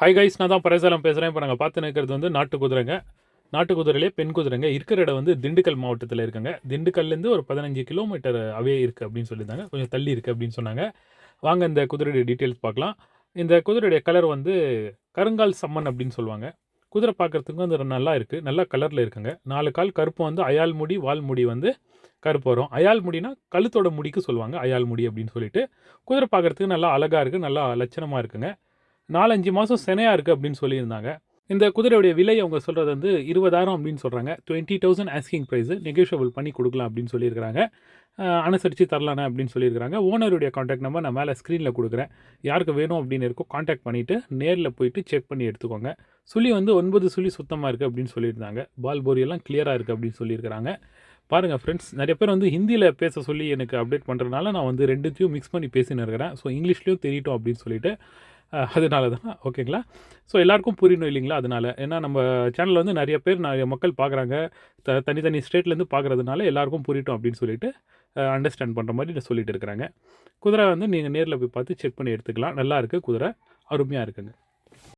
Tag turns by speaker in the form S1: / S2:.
S1: Hi guys நான் தான் பரேசாலம் பேசுகிறேன் இப்போ நாங்கள் பார்த்து நிற்கிறது வந்து நாட்டு குதிரைங்க. நாட்டு குதிரையிலே பெண் குதிரைங்க. இருக்கிற இடம் வந்து திண்டுக்கல் மாவட்டத்தில் இருக்குங்க. திண்டுக்கல்லேருந்து ஒரு பதினஞ்சு கிலோமீட்டர் அவே இருக்குது அப்படின்னு சொல்லியிருந்தாங்க. கொஞ்சம் தள்ளி இருக்குது அப்படின்னு சொன்னாங்க. வாங்க இந்த குதிரையுடைய டீட்டெயில்ஸ் பார்க்கலாம். இந்த குதிரையுடைய கலர் வந்து கருங்கால் சம்மன் அப்படின்னு சொல்லுவாங்க. குதிரை பார்க்குறதுக்கு வந்து நல்லா இருக்குது நல்லா கலரில் இருக்குங்க. நாலு கால் கருப்பு வந்து அயால் முடி வால் முடி வந்து கருப்பு வரும். அயால் முடினா கழுத்தோட முடிக்கு சொல்லுவாங்க. அயால் முடி அப்படின்னு சொல்லிட்டு. குதிரை பார்க்குறதுக்கு நல்லா அழகாக இருக்குது நல்லா லட்சணமாக இருக்குங்க. நாலஞ்சு மாதம் செனையாக இருக்குது அப்படின்னு சொல்லியிருந்தாங்க. இந்த குதிரையுடைய விலை அவங்க சொல்கிறது வந்து இருபதாயிரம் அப்படின்னு சொல்கிறாங்க twenty thousand asking price negotiable பண்ணி கொடுக்கலாம் அப்படின்னு சொல்லியிருக்கிறாங்க. அனுசரித்து தரலானே அப்படின்னு சொல்லியிருக்கிறாங்க. ஓனருடைய காண்டாக்ட் நம்பர் நான் மேலே ஸ்க்ரீனில் கொடுக்குறேன். யாருக்கு வேணும் அப்படின்னு இருக்கோ காண்டாக்ட் பண்ணிவிட்டு நேரில் போயிட்டு செக் பண்ணி எடுத்துக்கோங்க. சுழி வந்து ஒன்பது சுழி சுத்தமாக இருக்குது அப்படின்னு சொல்லியிருந்தாங்க. பால் போரியெல்லாம் கிளியராக இருக்குது அப்படின்னு சொல்லியிருக்கிறாங்க. பாருங்கள் ஃப்ரெண்ட்ஸ் நிறைய பேர் வந்து ஹிந்தியில் பேச சொல்லி எனக்கு அப்டேட் பண்ணுறதுனால நான் வந்து ரெண்டுத்தையும் மிக்ஸ் பண்ணி பேசின்னு இருக்கிறேன். ஸோ இங்கிலீஷ்லேயும் தெரியட்டும் அப்படின்னு சொல்லிட்டு அதனால தான் ஓகேங்களா? ஸோ எல்லாருக்கும் புரியணும் இல்லைங்களா? அதனால. ஏன்னா நம்ம சேனலில் வந்து நிறைய பேர் நிறைய மக்கள் பார்க்குறாங்க த தனித்தனி ஸ்டேட்லேருந்து பார்க்குறதுனால எல்லாருக்கும் புரியட்டும் அப்படின்னு சொல்லிட்டு அண்டர்ஸ்டாண்ட் பண்ணுற மாதிரி நான் சொல்லிட்டு இருக்கிறாங்க. குதிரை வந்து நீங்கள் நேரில் போய் பார்த்து செக் பண்ணி எடுத்துக்கலாம். நல்லா இருக்குது குதிரை. அருமையாக இருக்குங்க.